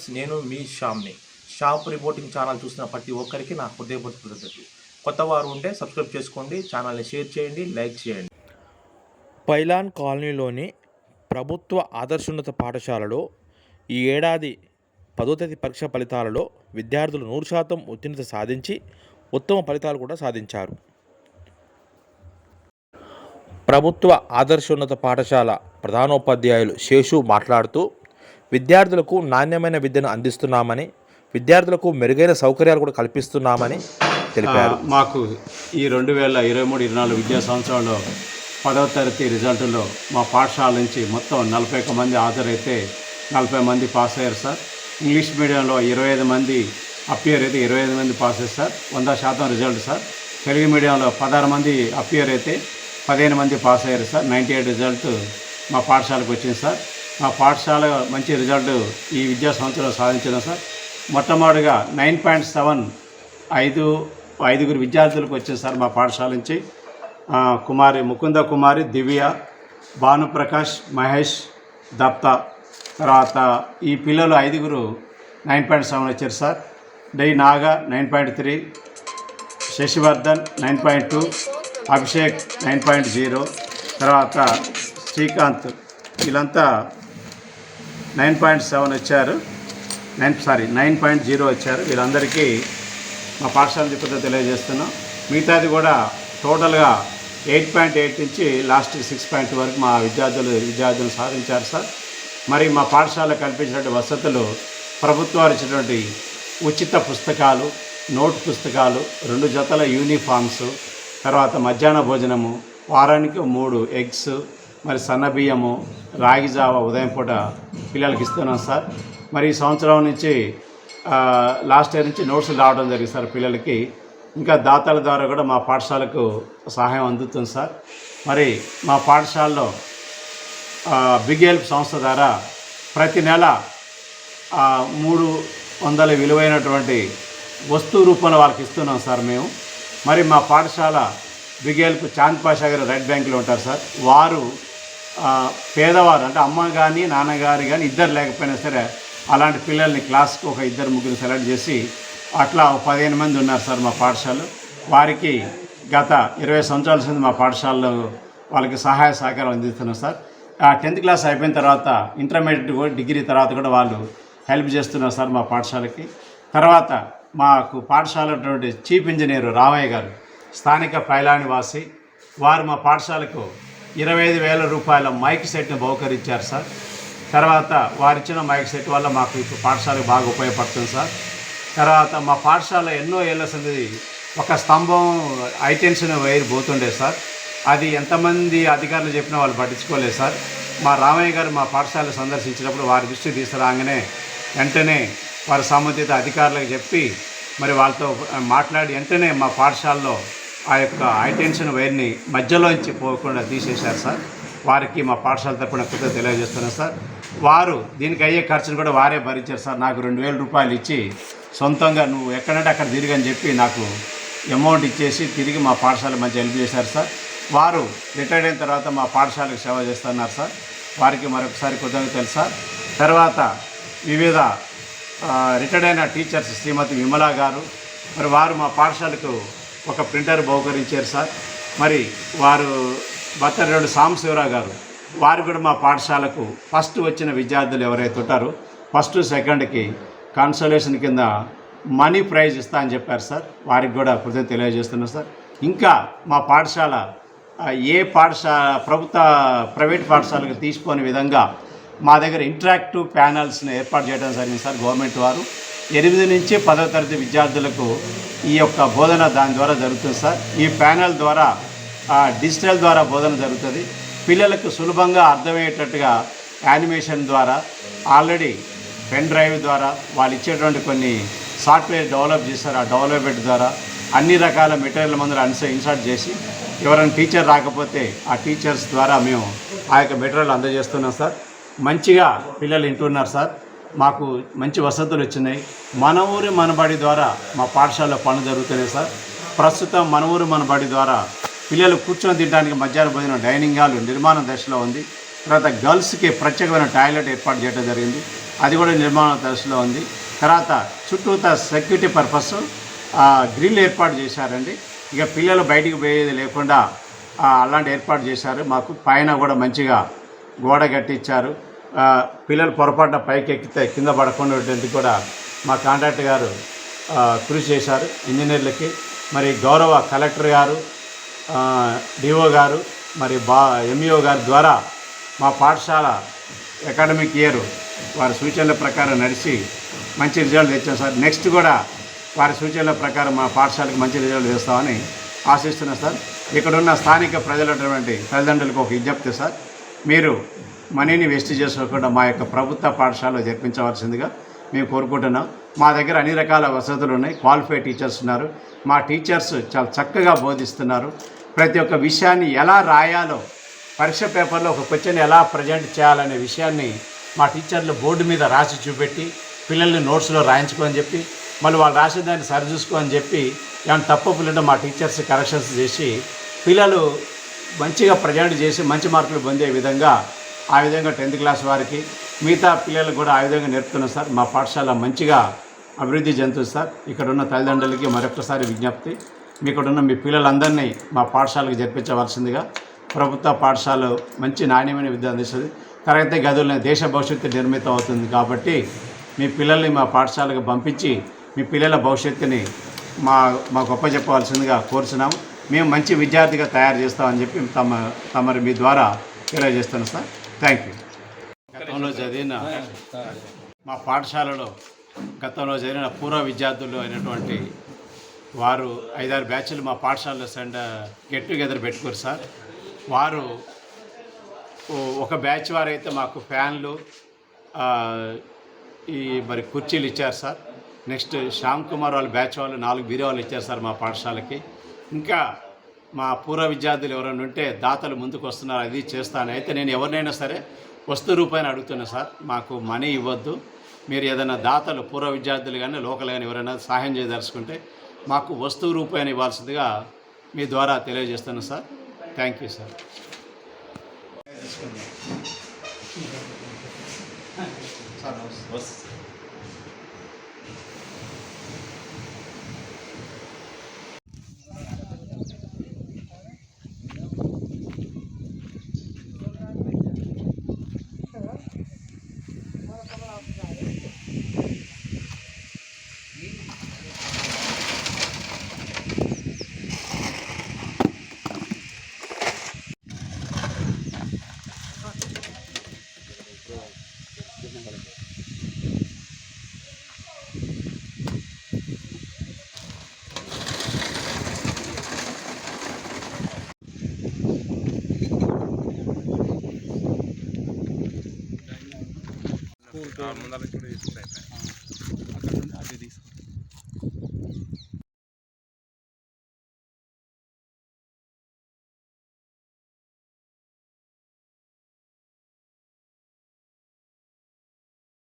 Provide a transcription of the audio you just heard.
Hi నేను మీ శ్యామ్ని షాప్ రిపోర్టింగ్ ఛానల్ చూసిన ప్రతి ఒక్కరికి నా హృదయపూర్తి కృతజ్ఞతలు కొత్త వారు ఉంటే సబ్స్క్రైబ్ చేసుకోండి ఛానల్ని షేర్ చేయండి లైక్ చేయండి. పైలాన్ కాలనీలోని ప్రభుత్వ ఆదర్శోన్నత పాఠశాలలో ఈ ఏడాది పదో తేదీ పరీక్ష ఫలితాలలో విద్యార్థులు నూరు శాతం ఉత్తీర్ణత సాధించి ఉత్తమ ఫలితాలు కూడా సాధించారు. ప్రభుత్వ ఆదర్శోన్నత పాఠశాల ప్రధానోపాధ్యాయులు శేషు మాట్లాడుతూ విద్యార్థులకు నాణ్యమైన విద్యను అందిస్తున్నామని విద్యార్థులకు మెరుగైన సౌకర్యాలు కూడా కల్పిస్తున్నామని తెలిపారు. మాకు ఈ రెండు వేల ఇరవై మూడు ఇరవై నాలుగు విద్యా సంవత్సరంలో పదవ తరగతి రిజల్ట్లో మా పాఠశాల నుంచి మొత్తం నలభై ఒక్క మంది హాజరైతే నలభై మంది పాస్ అయ్యారు సార్. ఇంగ్లీష్ మీడియంలో ఇరవై ఐదు మంది అపియర్ అయితే ఇరవై ఐదు మంది పాస్ అయ్యారు సార్. వంద శాతం రిజల్ట్ సార్. తెలుగు మీడియంలో పదహారు మంది అప్పియర్ అయితే పదిహేను మంది పాస్ అయ్యారు సార్. నైంటీ ఎయిట్ రిజల్ట్ మా పాఠశాలకు వచ్చింది సార్. మా పాఠశాల మంచి రిజల్ట్ ఈ విద్యా సంవత్సరంలో సాధించిన సార్? మొట్టమొదటిగా నైన్ పాయింట్ సెవెన్ ఐదు ఐదుగురు విద్యార్థులకు వచ్చింది సార్ మా పాఠశాల నుంచి. కుమారి ముకుంద కుమారి దివ్య భానుప్రకాష్ మహేష్ దత్త. తర్వాత ఈ పిల్లలు ఐదుగురు నైన్ పాయింట్ సెవెన్ వచ్చారు sir. Die Naga nine point three Shashivardhan nine point two Abhishek nine point zero. తర్వాత శ్రీకాంత్. వీళ్ళంతా నైన్ పాయింట్ సెవెన్ వచ్చారు. Nine sorry nine point zero వచ్చారు. వీళ్ళందరికీ మా పాఠశాల దిక్కుతో తెలియజేస్తున్నాం. మిగతాది కూడా టోటల్గా ఎయిట్ పాయింట్ ఎయిట్ నుంచి లాస్ట్ సిక్స్ పాయింట్ వరకు మా విద్యార్థులు విద్యార్థులు సాధించారు సార్. మరి మా పాఠశాల కల్పించినటువంటి వసతులు ప్రభుత్వాలు ఇచ్చినటువంటి ఉచిత పుస్తకాలు నోట్ పుస్తకాలు రెండు జతల యూనిఫామ్స్ తర్వాత మధ్యాహ్న భోజనము వారానికి మూడు ఎగ్స్ మరి సన్న బియ్యము రాగి జావ ఉదయం పూట పిల్లలకి ఇస్తున్నాం సార్. మరి ఈ సంవత్సరం నుంచి లాస్ట్ ఇయర్ నుంచి నోట్స్ రావడం జరిగింది సార్ పిల్లలకి. ఇంకా దాతల ద్వారా కూడా మా పాఠశాలకు సహాయం అందుతుంది సార్. మరి మా పాఠశాలలో బిగ్ హెల్ప్ సంస్థ ద్వారా ప్రతి నెల మూడు వందల విలువైనటువంటి వస్తువు రూపంలో వాళ్ళకి ఇస్తున్నాం సార్ మేము. మరి మా పాఠశాల బిగ్ హెల్ప్ చాంద్ పాషా గారు రెడ్ బ్యాంకులో ఉంటారు సార్. వారు పేదవారు అంటే అమ్మ కానీ నాన్నగారు కానీ ఇద్దరు లేకపోయినా సరే అలాంటి పిల్లల్ని క్లాస్కి ఒక ఇద్దరు ముగ్గురు సెలెక్ట్ చేసి అట్లా పదిహేను మంది ఉన్నారు సార్ మా పాఠశాలలో. వారికి గత ఇరవై సంవత్సరాల నుంచి మా పాఠశాలలో వాళ్ళకి సహాయ సహకారం అందిస్తున్నాం సార్. ఆ టెన్త్ క్లాస్ అయిపోయిన తర్వాత ఇంటర్మీడియట్ కూడా డిగ్రీ తర్వాత కూడా వాళ్ళు హెల్ప్ చేస్తున్నారు సార్ మా పాఠశాలకి. తర్వాత మాకు పాఠశాల చీఫ్ ఇంజనీర్ రామయ్య గారు స్థానిక పైలాని వాసి వారు మా పాఠశాలకు ఇరవై ఐదు వేల రూపాయల మైక్ సెట్ని బహుకరించారు సార్. తర్వాత వారిచ్చిన మైక్ సెట్ వల్ల మాకు ఇప్పుడు పాఠశాలకు బాగా ఉపయోగపడుతుంది సార్. తర్వాత మా పాఠశాల ఎన్నో ఏళ్ళ సంది ఒక స్తంభం ఐటెన్షన్ వైర్ పోతుండే సార్. అది ఎంతమంది అధికారులు చెప్పినా వాళ్ళు పట్టించుకోలేదు సార్. మా రామయ్య గారు మా పాఠశాల సందర్శించినప్పుడు వారి దృష్టి తీసుకురాగానే వెంటనే వారి సంబంధిత అధికారులకు చెప్పి మరి వాళ్ళతో మాట్లాడి వెంటనే మా పాఠశాలలో ఆ యొక్క హైటెన్షన్ వైర్ని మధ్యలోంచి పోకుండా తీసేశారు సార్. వారికి మా పాఠశాల తరపున కృతజ్ఞత తెలియజేస్తున్నాను సార్. వారు దీనికి అయ్యే ఖర్చును కూడా వారే భరించారు సార్. నాకు రెండు వేల రూపాయలు ఇచ్చి సొంతంగా నువ్వు ఎక్కడంటే అక్కడ తిరిగని చెప్పి నాకు అమౌంట్ ఇచ్చేసి తిరిగి మా పాఠశాల మంచి హెల్ప్ చేశారు సార్. వారు రిటైర్డ్ అయిన తర్వాత మా పాఠశాలకు సేవ చేస్తున్నారు సార్. వారికి మరొకసారి కృతజ్ఞతలు సార్. తర్వాత వివిధ రిటైర్డ్ అయిన టీచర్స్ శ్రీమతి విమలా గారు మరి వారు మా పాఠశాలకు ఒక ప్రింటర్ బహుకరించారు సార్. మరి వారు బత్తరెడ్డి సాంబశివరావు గారు వారు కూడా మా పాఠశాలకు ఫస్ట్ వచ్చిన విద్యార్థులు ఎవరైతే ఉంటారో ఫస్ట్ సెకండ్కి కన్సలేషన్ కింద మనీ ప్రైజ్ ఇస్తా అని చెప్పారు సార్. వారికి కూడా కృతజ్ఞత తెలియజేస్తున్నాం సార్. ఇంకా మా పాఠశాల ఏ పాఠశాల ప్రభుత్వ ప్రైవేట్ పాఠశాలకు తీసుకోని విధంగా మా దగ్గర ఇంటరాక్టివ్ ప్యానల్స్ని ఏర్పాటు చేయడం జరిగింది సార్ గవర్నమెంట్ వారు. ఎనిమిది నుంచి పదవ తరగతి విద్యార్థులకు ఈ యొక్క బోధన దాని ద్వారా జరుగుతుంది సార్. ఈ ప్యానల్ ద్వారా ఆ, డిజిటల్ ద్వారా బోధన జరుగుతుంది. పిల్లలకు సులభంగా అర్థమయ్యేటట్టుగా యానిమేషన్ ద్వారా ఆల్రెడీ పెన్ డ్రైవ్ ద్వారా వాళ్ళు ఇచ్చేటువంటి కొన్ని సాఫ్ట్వేర్ డెవలప్ చేస్తారు ఆ డెవలప్మెంట్ ద్వారా అన్ని రకాల మెటీరియల్ మందులు అన్స ఇన్సర్ట్ చేసి ఎవరైనా టీచర్ రాకపోతే ఆ టీచర్స్ ద్వారా మేము ఆ యొక్క మెటీరియల్ అందజేస్తున్నాం సార్. మంచిగా పిల్లలు వింటున్నారు సార్. మాకు మంచి వసతులు వచ్చినాయి. మన ఊరి మనబడి ద్వారా మా పాఠశాలలో పనులు జరుగుతున్నాయి సార్. ప్రస్తుతం మన ఊరి మనబడి ద్వారా పిల్లలు కూర్చొని తినడానికి మధ్యాహ్న భోజనం డైనింగ్ హాల్ నిర్మాణ దశలో ఉంది. తర్వాత గర్ల్స్కి ప్రత్యేకమైన టాయిలెట్ ఏర్పాటు చేయడం జరిగింది. అది కూడా నిర్మాణ దశలో ఉంది. తర్వాత చుట్టూతా సెక్యూరిటీ పర్పస్ గ్రిల్ ఏర్పాటు చేశారండి. ఇక పిల్లలు బయటికి పోయేది లేకుండా అలాంటి ఏర్పాటు చేశారు. మాకు పైన కూడా మంచిగా గోడ కట్టించారు. పిల్లలు పొరపాటున పైకి ఎక్కితే కింద పడకుండా కూడా మా కాంట్రాక్టర్ గారు కృషి చేశారు ఇంజనీర్లకి. మరి గౌరవ కలెక్టర్ గారు డిఓ గారు మరి బా ఎంఈఓ గారి ద్వారా మా పాఠశాల అకాడమిక్ ఇయర్ వారి సూచనల ప్రకారం నడిచి మంచి రిజల్ట్ తెచ్చాం సార్. నెక్స్ట్ కూడా వారి సూచనల ప్రకారం మా పాఠశాలకు మంచి రిజల్ట్ తెస్తామని ఆశిస్తున్నాం సార్. ఇక్కడున్న స్థానిక స్థానిక ప్రజలటువంటి తల్లిదండ్రులకు ఒక విజ్ఞప్తి సార్. మీరు మనీని వేస్ట్ చేసుకోకుండా మా యొక్క ప్రభుత్వ పాఠశాలలో జరిపించవలసిందిగా మేము కోరుకుంటున్నాం. మా దగ్గర అన్ని రకాల వసతులు ఉన్నాయి. క్వాలిఫైడ్ టీచర్స్ ఉన్నారు. మా టీచర్స్ చాలా చక్కగా బోధిస్తున్నారు. ప్రతి ఒక్క విషయాన్ని ఎలా రాయాలో పరీక్ష పేపర్లో ఒక క్వశ్చన్ ఎలా ప్రజెంట్ చేయాలనే విషయాన్ని మా టీచర్లు బోర్డు మీద రాసి చూపెట్టి పిల్లల్ని నోట్స్లో రాయించుకోని చెప్పి మళ్ళీ వాళ్ళు రాసిన దాన్ని సరిచూసుకోని చెప్పి ఏమైనా తప్పపులుంటే మా టీచర్స్ కరెక్షన్స్ చేసి పిల్లలు మంచిగా ప్రజెంట్ చేసి మంచి మార్కులు పొందే విధంగా ఆ విధంగా టెన్త్ క్లాస్ వారికి మిగతా పిల్లలకు కూడా ఆ విధంగా నేర్పుతున్నాం సార్. మా పాఠశాల మంచిగా అభివృద్ధి చెందుతుంది సార్. ఇక్కడ ఉన్న తల్లిదండ్రులకి మరొకసారి విజ్ఞప్తి. మీ మీ పిల్లలందరినీ మా పాఠశాలకు జరిపించవలసిందిగా ప్రభుత్వ పాఠశాల మంచి నాణ్యమైన విద్య అందిస్తుంది. తరగతి గదులనే దేశ భవిష్యత్తు నిర్మితం అవుతుంది కాబట్టి మీ పిల్లల్ని మా పాఠశాలకు పంపించి మీ పిల్లల భవిష్యత్తుని మా మా గొప్ప చెప్పవలసిందిగా కోరుచున్నాము. మేము మంచి విద్యార్థిగా తయారు చేస్తామని చెప్పి తమ తమరి మీ ద్వారా తెలియజేస్తున్నాం సార్. థ్యాంక్ యూ గతంలో చదివిన మా పాఠశాలలో గతంలో జరిగిన పూర్వ విద్యార్థులు అయినటువంటి వారు ఐదారు బ్యాచ్లు మా పాఠశాలలో సెండ్ గెట్ టుగెదర్ పెట్టుకోరు సార్. వారు ఒక బ్యాచ్ వారు అయితే మాకు ఫ్యాన్లు ఈ మరి కుర్చీలు ఇచ్చారు సార్. నెక్స్ట్ శ్యామ్ కుమార్ వాళ్ళ బ్యాచ్ వాళ్ళు నాలుగు బీరువాలు ఇచ్చారు సార్ మా పాఠశాలకి. ఇంకా మా పూర్వ విద్యార్థులు ఎవరైనా ఉంటే దాతలు ముందుకు వస్తున్నారు అది చేస్తాను. అయితే నేను ఎవరినైనా సరే వస్తు రూపాయని అడుగుతున్నా సార్ మాకు మనీ ఇవ్వద్దు. మీరు ఏదైనా దాతలు పూర్వ విద్యార్థులు కానీ లోకల్ కానీ ఎవరైనా సహాయం చేయదలుచుకుంటే మాకు వస్తువు రూపాయని ఇవ్వాల్సిందిగా మీ ద్వారా తెలియజేస్తాను సార్. థ్యాంక్ యూ సార్ కూరుకు ముందర కూడా తీసుకుంటే అక్కడ అది తీసుకుంటాం